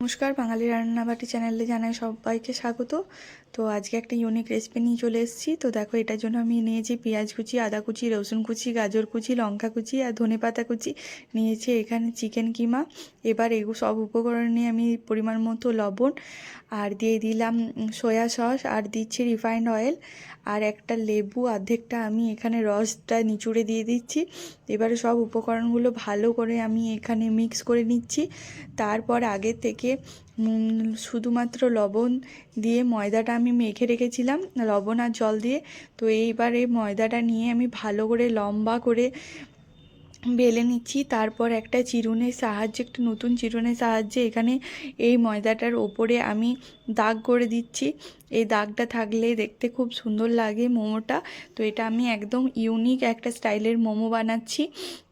নমস্কার, বাঙালি রান্নাবাটি চ্যানেলে জানাই সবাইকে স্বাগত। তো আজকে একটা ইউনিক রেসিপি নিয়ে চলে এসেছি। তো দেখো, এটার জন্য আমি নিয়েছি পেঁয়াজ কুচি, আদা কুচি, রসুন কুচি, গাজর কুচি, লঙ্কা কুচি আর ধনে পাতা কুচি। নিয়েছি এখানে চিকেন কিমা। এবার এগুলো সব উপকরণ নিয়ে আমি পরিমাণ মতো লবণ আর দিয়ে দিলাম সয়া সস আর দিচ্ছি রিফাইন্ড অয়েল আর একটা লেবু, অর্ধেকটা আমি এখানে রসটা নিচুড়ে দিয়ে দিচ্ছি। এবারে সব উপকরণগুলো ভালো করে আমি এখানে মিক্স করে নিচ্ছি। তারপর আগে থেকে উম, শুধুমাত্র লবণ দিয়ে ময়দাটা আমি মেখে রেখেছিলাম লবণ আর জল দিয়ে। তো এইবারে ময়দাটা নিয়ে আমি ভালো করে লম্বা করে বেলে নিচ্ছি। তারপর একটা চিরুনের সাহায্যে, একটা নতুন চিরুনের সাহায্যে এখানে এই ময়দাটার ওপরে আমি দাগ করে দিচ্ছি। এই দাগটা থাকলে দেখতে খুব সুন্দর লাগে মোমোটা। তো এটা আমি একদম ইউনিক একটা স্টাইলের মোমো বানাচ্ছি।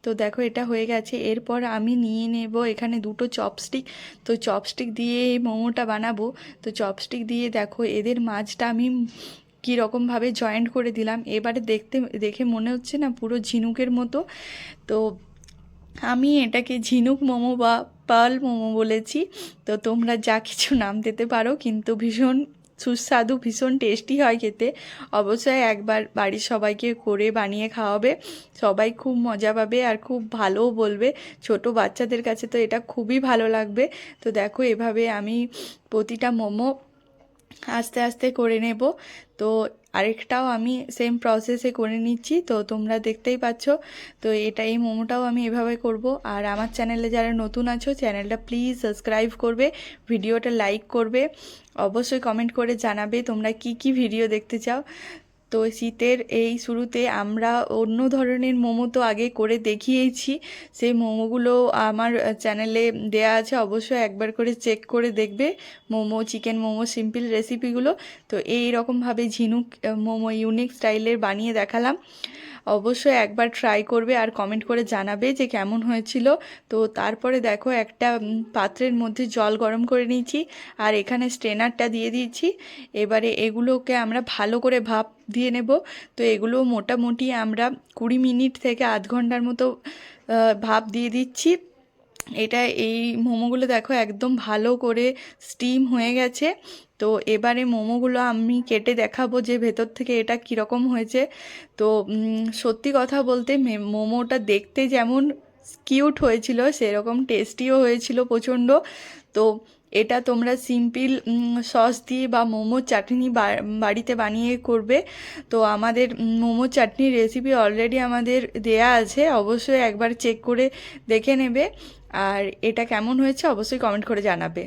তো দেখো এটা হয়ে গেছে। এরপর আমি নিয়ে নেব এখানে দুটো চপস্টিক। তো চপস্টিক দিয়ে এই মোমোটা বানাবো। তো চপস্টিক দিয়ে দেখো এদের মাছটা আমি কী রকমভাবে জয়েন্ট করে দিলাম। এবারে দেখতে, দেখে মনে হচ্ছে না পুরো ঝিনুকের মতো। তো আমি এটাকে ঝিনুক মোমো বা পার্ল মোমো বলেছি। তো তোমরা যা কিছু নাম দিতে পারো, কিন্তু ভীষণ সুস্বাদু, ভীষণ টেস্টি হয় খেতে। অবশ্যই একবার বাড়ির সবাইকে করে বানিয়ে খাওয়াবে। সবাই খুব মজা পাবে আর খুব ভালোও বলবে। ছোট বাচ্চাদের কাছে তো এটা খুবই ভালো লাগবে। তো দেখো এভাবে আমি প্রতিটা মোমো আস্তে আস্তে করে নেব। তো আরেকটাও আমি সেম প্রসেসে করে নিচ্ছি। তো তোমরা দেখতেই পাচ্ছ, তো এটা এই মোমোটাও আমি এভাবে করব। আর আমার চ্যানেলে যারা নতুন আছো, চ্যানেলটা প্লিজ সাবস্ক্রাইব করবে, ভিডিওটা লাইক করবে। অবশ্যই কমেন্ট করে জানাবে তোমরা কি কি ভিডিও দেখতে চাও। তো শীতের এই শুরুতে আমরা অন্য ধরনের মোমো তো আগে করে দেখিয়েছি। সেই মোমোগুলো আমার চ্যানেলে দেয়া আছে, অবশ্যই একবার করে চেক করে দেখবে। মোমো, চিকেন মোমো, সিম্পল রেসিপিগুলো। তো এই রকমভাবে ঝিনুক, মোমো ইউনিক স্টাইলের বানিয়ে দেখালাম। অবশ্যই একবার ট্রাই করবে আর কমেন্ট করে জানাবে যে কেমন হয়েছিল। তো তারপরে দেখো একটা পাত্রের মধ্যে জল গরম করে নিয়েছি আর এখানে স্ট্রেনারটা দিয়ে দিয়েছি। এবারে এগুলোকে আমরা ভালো করে ভাপ দিয়ে নেব। তো এগুলো মোটামুটি আমরা কুড়ি মিনিট থেকে আধ ঘণ্টার মতো ভাপ দিয়ে দিচ্ছি। এটা এই মোমোগুলো দেখো একদম ভালো করে স্টিম হয়ে গেছে। তো এবারে মোমোগুলো আমি কেটে দেখাবো যে ভেতর থেকে এটা কীরকম হয়েছে। তো সত্যি কথা বলতে মোমোটা দেখতে যেমন কিউট হয়েছিল, সেরকম টেস্টিও হয়েছিল প্রচণ্ড। তো এটা তোমরা সিম্পল সস দিয়ে বা মোমো চাটনি বাড়িতে বানিয়ে করবে। তো আমাদের মোমো চাটনির রেসিপি অলরেডি আমাদের দেয়া আছে, অবশ্যই একবার চেক করে দেখে নেবে। আর এটা কেমন হয়েছে অবশ্যই কমেন্ট করে জানাবে।